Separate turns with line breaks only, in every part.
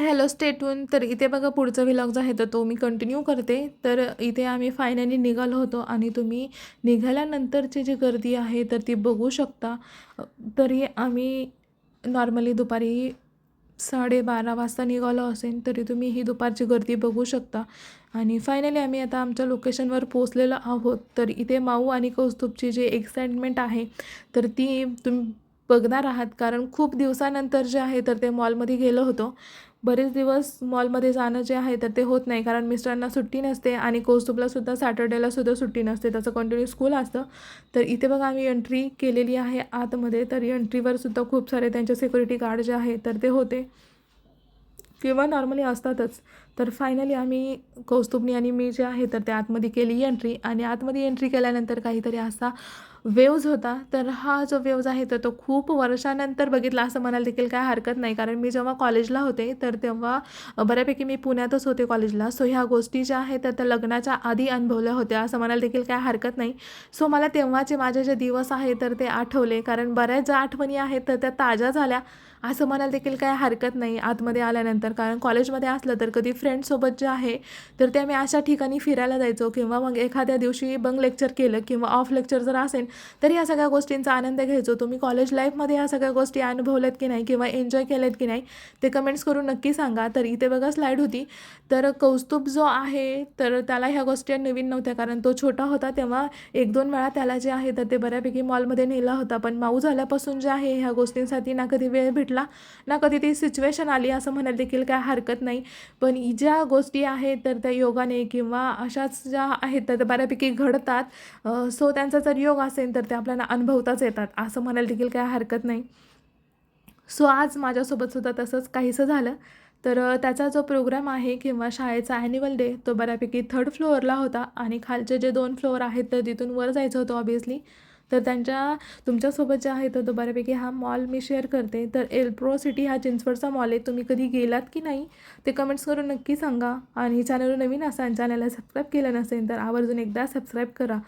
Hello स्टेटून तर इथे बघा पुढचा व्लॉग जो आहे तर तो मी कंटिन्यू करते. तर इथे आम्ही फायनली निघालो होतो आणि तुम्ही निघाल्यानंतरची जी गर्दी आहे तर ती बघू शकता. तरी आम्ही नॉर्मली दुपारी साडेबारा वाजता निघालो असेल तरी तुम्ही ही दुपारची गर्दी बघू शकता. आणि फायनली आम्ही आता आमच्या लोकेशनवर पोचलेलो आहोत. तर इथे माऊ आणि कौस्तुभची जी एक्साइटमेंट आहे तर ती तुम्ही बघणार आहात. कारण खूप दिवसानंतर जे आहे तर ते मॉलमध्ये गेलो होतो. बरेच दिवस मॉलमध्ये जाणं जे आहे तर ते होत नाही. कारण मिस्टरांना सुट्टी नसते आणि कौस्तुभलासुद्धा सॅटर्डेलासुद्धा सुट्टी नसते. त्याचं कंटिन्यू स्कूल असतं. तर इथे बघा आम्ही एंट्री केलेली आहे आतमध्ये. तर एंट्रीवर सुद्धा खूप सारे त्यांचे सिक्युरिटी गार्ड जे आहे तर ते होते. किंवा नॉर्मली असतातच. तर फायनली आम्ही कौस्तुभनी आणि मी जे आहे तर त्या आतमध्ये केली एंट्री आणि आतमध्ये एंट्री केल्यानंतर काहीतरी असा वेव्ज होता तर हा जो वेव्ज आहे तर तो खूप वर्षानंतर बघितला असं म्हणायला देखील काय हरकत नाही. कारण मी जेव्हा कॉलेजला होते तर तेव्हा बऱ्यापैकी मी पुण्यातच होते कॉलेजला. सो ह्या गोष्टी ज्या आहेत तर त्या लग्नाच्या आधी अनुभवल्या होत्या असं म्हणायला देखील काय हरकत नाही. सो मला तेव्हाचे माझे जे दिवस आहे तर ते आठवले. कारण बऱ्याच ज्या आठवणी आहेत तर त्या ताज्या झाल्या असं म्हणायला देखील काय हरकत नाही आतमध्ये आल्यानंतर. कारण कॉलेजमध्ये असलं तर कधी फ्रेंडसोबत जे आहे तर ते आम्ही अशा ठिकाणी फिरायला जायचो. किंवा मग एखाद्या दिवशी बंग लेक्चर केलं किंवा ऑफ लेक्चर जर असेल तर या सगळ्या गोष्टींचा आनंद घ्यायचो. तुम्ही कॉलेज लाईफमध्ये या सगळ्या गोष्टी अनुभवल्यात की नाही किंवा एन्जॉय केल्यात की नाही ते कमेंट्स करून नक्की सांगा. तर इथे बघा स्लाईड होती. तर कौस्तुभ जो आहे तर त्याला ह्या गोष्टी नवीन नव्हत्या. कारण तो छोटा होता तेव्हा एक दोन वेळा त्याला जे आहे तर ते बऱ्यापैकी मॉलमध्ये नेला होता. पण माऊ झाल्यापासून जे आहे ह्या गोष्टींसाठी ना कधी वेळ भेटला ना कधी ती सिच्युएशन आली असं म्हणायला देखील काय हरकत नाही. पण ज्या गोष्टी आहेत तर त्या योगाने किंवा अशाच ज्या आहेत तर त्या बऱ्यापैकी घडतात. सो त्यांचा जर योग असेल तर ते आपल्याला अनुभवताच येतात. असं म्हणायला देखील काही हरकत नाही. सो आज माझ्यासोबत सुद्धा तसंच काहीसं झालं. तर त्याचा जो प्रोग्राम आहे किंवा शाळेचा ॲन्युअल डे तो बऱ्यापैकी थर्ड फ्लोअरला होता. आणि खालचे जे दोन फ्लोअर आहेत तर तिथून वर जायचं होतं ऑबियसली तर त्यांच्या तुमच्यासोबत जे आहे तर तो बऱ्यापैकी हा मॉल मी शेअर करते. तर एल्प्रो सिटी हा चिंचवडचा मॉल आहे. तुम्ही कधी गेलात की नाही ते कमेंट्स करून नक्की सांगा. आणि चॅनल नवीन असाल चॅनलला सबस्क्राईब केलं नसेल तर आवर्जून एकदा सबस्क्राईब करा.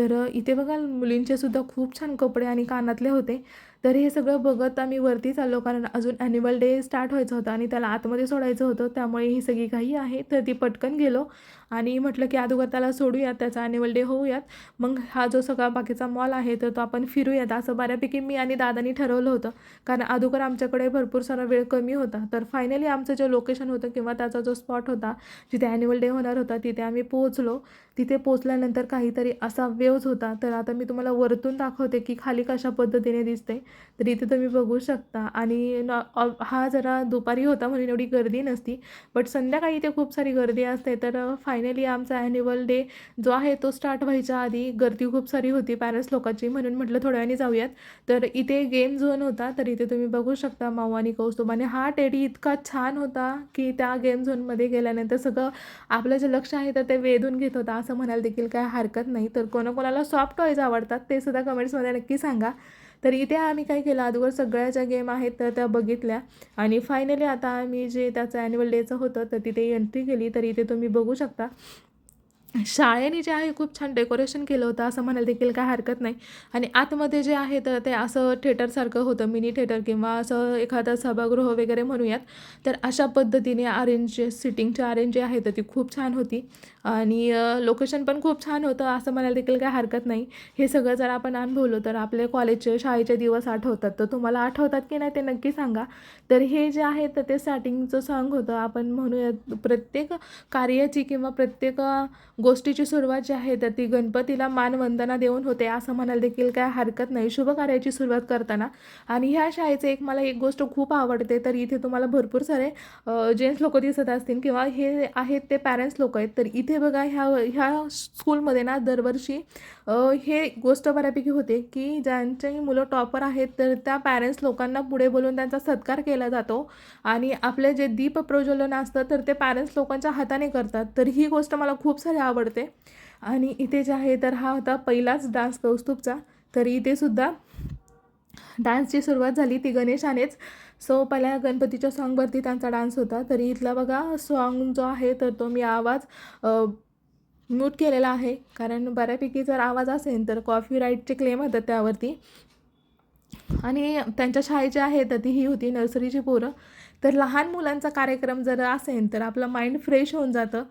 तर इथे बघाल मुलींचे सुद्धा खूप छान कपडे आणि कानातले होते. तर हे सगळं बघत आम्ही वरती चाललो कारण अजून ॲन्युअल डे स्टार्ट व्हायचं होतं आणि त्याला आतमध्ये सोडायचं होतं. त्यामुळे ही सगळी काही आहे. तर ती पटकन गेलो आणि म्हटलं की अगोदर त्याला सोडूयात त्याचा ॲन्युअल डे होऊयात. मग हा जो सगळा बाकीचा मॉल आहे तर तो आपण फिरूयात. असं बऱ्यापैकी मी आणि दादानी ठरवलं होतं कारण अगोदर आमच्याकडे भरपूर सारा वेळ कमी होता. तर फायनली आमचं जे लोकेशन होतं किंवा त्याचा जो स्पॉट होता जिथे ॲन्युअल डे होणार होता तिथे आम्ही पोहोचलो. तिथे पोचल्यानंतर काहीतरी असा वेव्ज होता. तर आता मी तुम्हाला वरतून दाखवते की खाली कशा पद्धतीने दिसते तर इथे तुम्ही बघू शकता. आणि नॉ हा जरा दुपारी होता म्हणून एवढी गर्दी नसती. बट संध्याकाळी इथे खूप सारी गर्दी असते. तर फायनली आमचा ॲन्युअल डे जो आहे तो स्टार्ट व्हायच्या आधी गर्दी खूप सारी होती पॅरेंट्स लोकांची. म्हणून म्हटलं थोड्या वेळाने जाऊयात. तर इथे गेम झोन होता. तर इथे तुम्ही बघू शकता माऊ आणि कौस्तुभ. आणि हा टेडी इतका छान होता की त्या गेम झोनमध्ये गेल्यानंतर सगळं आपलं जे लक्ष आहे तर ते वेधून घेत होता. असं म्हणायला देखील काय हरकत नाही. तर कोणाकोणाला सॉफ्ट टॉईज आवडतात ते सुद्धा कमेंट्समध्ये नक्की सांगा. तर इथे आम्ही काय केलं अगोदर सगळ्या ज्या गेम आहेत तर त्या बघितल्या. आणि फायनली आता आम्ही जे त्याचं ॲन्युअल डेचं होतं तर तिथे एंट्री केली. तर इथे तुम्ही बघू शकता शाळेने जे आहे खूप छान डेकोरेशन केलं होतं असं म्हणायला देखील काय हरकत नाही. आणि आतमध्ये जे आहे तर ते असं थिएटरसारखं होतं मिनी थिएटर किंवा असं एखादं सभागृह वगैरे म्हणूयात. तर अशा पद्धतीने अरेंज सिटिंगची अरेंज जी आहे तर ती खूप छान होती. आणि लोकेशन पण खूप छान होतं असं म्हणायला देखील काय हरकत नाही. हे सगळं जर आपण अनुभवलो तर आपले कॉलेजचे शाळेचे दिवस आठवतात. तर तुम्हाला आठवतात की नाही ते नक्की सांगा. तर हे जे आहे तर ते स्टार्टिंगचं सॉन्ग होतं. आपण म्हणूयात प्रत्येक कार्याची किंवा प्रत्येक गोष्टीची सुरुवात जी आहे तर ती गणपतीला मानवंदना देऊन होते. असं म्हणायला देखील काय हरकत नाही. शुभ कार्याची सुरुवात करताना. आणि ह्या शाळेचं एक मला एक गोष्ट खूप आवडते तर इथे तुम्हाला भरपूर सारे जेंट्स लोक दिसत असतील किंवा हे आहेत ते पॅरेंट्स लोक आहेत तर इथे बघा ह्या ह्या स्कूलमध्ये ना दरवर्षी हे गोष्ट बऱ्यापैकी होते की ज्यांची मुलं टॉपर आहेत तर त्या पॅरेंट्स लोकांना पुढे बोलून त्यांचा सत्कार केला जातो. आणि आपले जे दीप प्रज्वलन असतं तर ते पॅरेंट्स लोकांच्या हाताने करतात. तर ही गोष्ट मला खूप सारी आवडते. आणि इथे जे आहे तर हा होता पहिलाच डान्स कौस्तुभचा. तर इथे सुद्धा डान्सची सुरुवात झाली ती गणेशानेच. सो पहिल्या गणपतीच्या सॉन्गवरती त्यांचा डान्स होता. तरी इथला बघा सॉन्ग जो आहे तर तो मी आवाज म्यूट केलेला आहे. कारण बऱ्यापैकी जर आवाज असेल तर कॉफी राईटचे क्लेम होतात त्यावरती. आणि त्यांच्या शाळेची आहे तर ती ही होती नर्सरीची पोरं. तर लहान मुलांचा कार्यक्रम जर असेल तर आपलं माइंड फ्रेश होऊन जातं.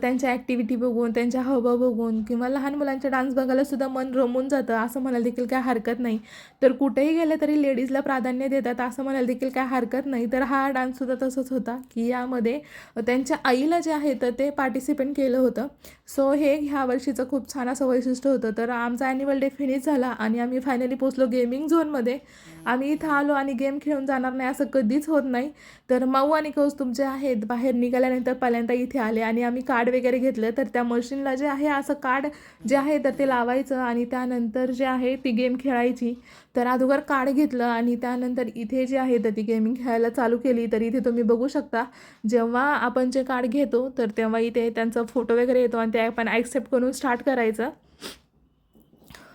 त्यांच्या ॲक्टिव्हिटी बघून त्यांच्या हवा बघून किंवा लहान मुलांच्या डान्स बघायलासुद्धा मन रमून जातं असं म्हणायला देखील काय हरकत नाही. तर कुठेही गेलं तरी लेडीजला प्राधान्य देतात असं म्हणायला देखील काय हरकत नाही. तर हा डान्ससुद्धा तसंच होता की यामध्ये त्यांच्या आईला जे आहे तर ते पार्टिसिपेट केलं होतं. सो हे ह्या वर्षीचं खूप छान असं वैशिष्ट्य होतं. तर आमचा ॲन्युअल डे फिनिश झाला आणि आम्ही फायनली पोचलो गेमिंग झोन फोनमध्ये आम्ही इथं आलो आणि गेम खेळून जाणार नाही असं कधीच होत नाही. तर माऊ आणि कौस तुमचे आहेत बाहेर निघाल्यानंतर पहिल्यांदा इथे आले आणि आम्ही कार्ड वगैरे घेतलं. तर त्या मशीनला जे आहे असं कार्ड जे आहे तर ते लावायचं आणि त्यानंतर जे आहे ती गेम खेळायची. तर अगोदर कार्ड घेतलं आणि त्यानंतर इथे जे आहे तर ती गेमिंग खेळायला चालू केली. तर इथे तुम्ही बघू शकता जेव्हा आपण जे कार्ड घेतो तर तेव्हा इथे त्यांचा फोटो वगैरे येतो आणि ते आपण ॲक्सेप्ट करून स्टार्ट करायचं.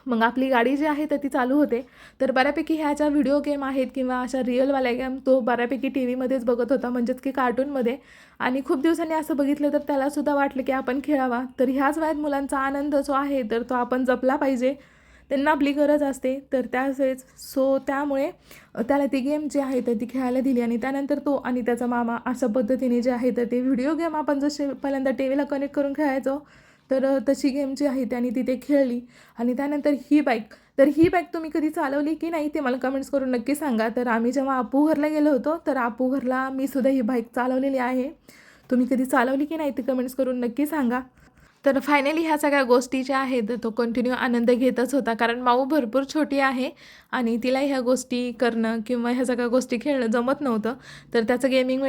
मग आपली गाडी जी आहे तर ती चालू होते. तर बऱ्यापैकी ह्या ज्या व्हिडिओ गेम आहेत किंवा अशा रिअलवाल्या गेम तो बऱ्यापैकी टी व्हीमध्येच बघत होता म्हणजेच की कार्टूनमध्ये आणि खूप दिवसांनी असं बघितलं तर त्यालासुद्धा वाटलं की आपण खेळावा. तर ह्याच वयात मुलांचा आनंद जो आहे तर तो आपण जपला पाहिजे. त्यांना आपली गरज असते. तर त्याच सो त्यामुळे त्याला ती गेम जी आहे तर ती खेळायला दिली. आणि त्यानंतर तो आणि त्याचा मामा अशा पद्धतीने जे आहे तर ते व्हिडिओ गेम आपण जसे पहिल्यांदा टी व्हीला कनेक्ट करून खेळायचो तर तशी गेम जी आहे त्याने तिथे खेळली. आणि त्यानंतर ही बाईक तर ही बाईक तुम्ही कधी चालवली की नाही ते मला कमेंट्स करून नक्की सांगा. तर आम्ही जेव्हा आपू घरला गेलो होतो तर आपू घरला मी सुद्धा ही बाईक चालवलेली आहे. तुम्ही कधी चालवली की नाही ते कमेंट्स करून नक्की सांगा. तर फायनली ह्या सगळ्या गोष्टी ज्या आहेत तो कंटिन्यू आनंद घेतच होता. कारण माऊ भरपूर छोटी आहे आणि तिला ह्या गोष्टी करणं किंवा ह्या सगळ्या गोष्टी खेळणं जमत नव्हतं. तर त्याचं गेमिंग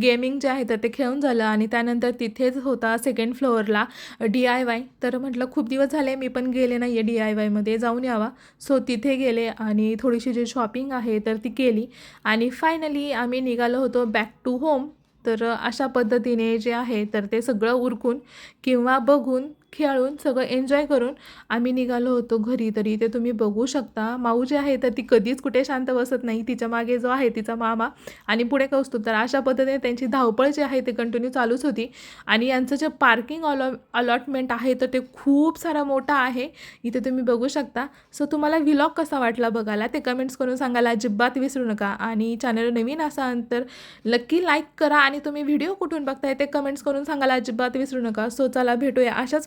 गेमिंग जे आहे तर ते खेळून झालं आणि त्यानंतर तिथेच होता सेकंड फ्लोअरला डी आय वाय तर म्हटलं खूप दिवस झाले मी पण गेले नाही आहे डी आय वायमध्ये जाऊन यावा. सो तिथे गेले आणि थोडीशी जी शॉपिंग आहे तर ती केली. आणि फायनली आम्ही निघालो होतो बॅक टू होम तर अशा पद्धतीने जे आहे तर ते सगळं उरकून किंवा बघून खेळून सगळं एन्जॉय करून आम्ही निघालो होतो घरी. तरी ते तुम्ही बघू शकता माऊ जी आहे तर ती कधीच कुठे शांत बसत नाही. तिच्यामागे जो आहे तिचा मामा आणि पुढे कौस्तुभ. तर अशा पद्धतीने त्यांची धावपळ जी आहे ते कंटिन्यू चालूच होती. आणि यांचं जे पार्किंग अलॉ अलॉटमेंट आहे तर ते खूप सारा मोठा आहे. इथे तुम्ही बघू शकता. सो तुम्हाला व्हिलॉग कसा वाटला बघायला ते कमेंट्स करून सांगायला अजिबात विसरू नका. आणि चॅनल नवीन असाल तर नक्की लाईक करा. आणि तुम्ही व्हिडिओ कुठून बघताय ते कमेंट्स करून सांगायला अजिबात विसरू नका. सो चला भेटूया अशाच